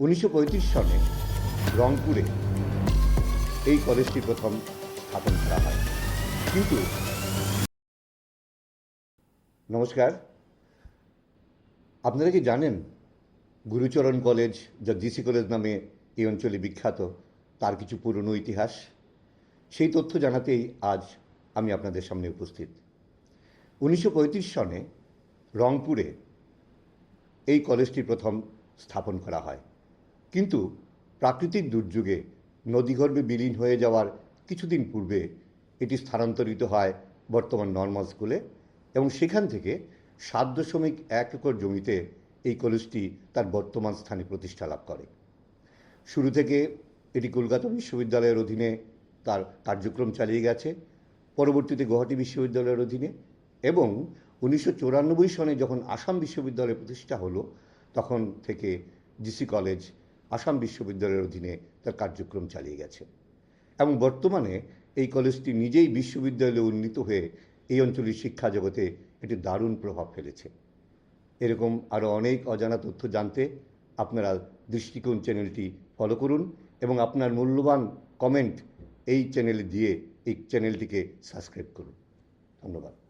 উনিশশো পঁয়ত্রিশ সনে রংপুরে এই কলেজটি প্রথম স্থাপন করা হয়। কিন্তু নমস্কার, আপনারা কি জানেন গুরুচরণ কলেজ যা জিসি কলেজ নামে এই অঞ্চলে বিখ্যাত, তার কিছু পুরনো ইতিহাস? সেই তথ্য জানাতেই আজ আমি আপনাদের সামনে উপস্থিত। উনিশশো পঁয়ত্রিশ সনে রংপুরে এই কলেজটি প্রথম স্থাপন করা হয়। কিন্তু প্রাকৃতিক দুর্যোগে নদীগর্ভে বিলীন হয়ে যাওয়ার কিছুদিন পূর্বে এটি স্থানান্তরিত হয় বর্তমান নর্মাল স্কুলে এবং সেখান থেকে সাত দশমিক এক একর জমিতে এই কলেজটি তার বর্তমান স্থানে প্রতিষ্ঠা লাভ করে। শুরু থেকে এটি কলকাতা বিশ্ববিদ্যালয়ের অধীনে তার কার্যক্রম চালিয়ে গেছে, পরবর্তীতে গুয়াহাটি বিশ্ববিদ্যালয়ের অধীনে এবং উনিশশো সনে যখন আসাম বিশ্ববিদ্যালয় প্রতিষ্ঠা হলো, তখন থেকে জিসি কলেজ আসাম বিশ্ববিদ্যালয়ের অধীনে তার কার্যক্রম চালিয়ে গেছে। এবং বর্তমানে এই কলেজটি নিজেই বিশ্ববিদ্যালয়ে উন্নীত হয়ে এই অঞ্চলের শিক্ষা জগতে একটি দারুণ প্রভাব ফেলেছে। এরকম আরও অনেক অজানা তথ্য জানতে আপনারা দৃষ্টিকোণ চ্যানেলটি ফলো করুন এবং আপনার মূল্যবান কমেন্ট এই চ্যানেলে দিয়ে এই চ্যানেলটিকে সাবস্ক্রাইব করুন। ধন্যবাদ।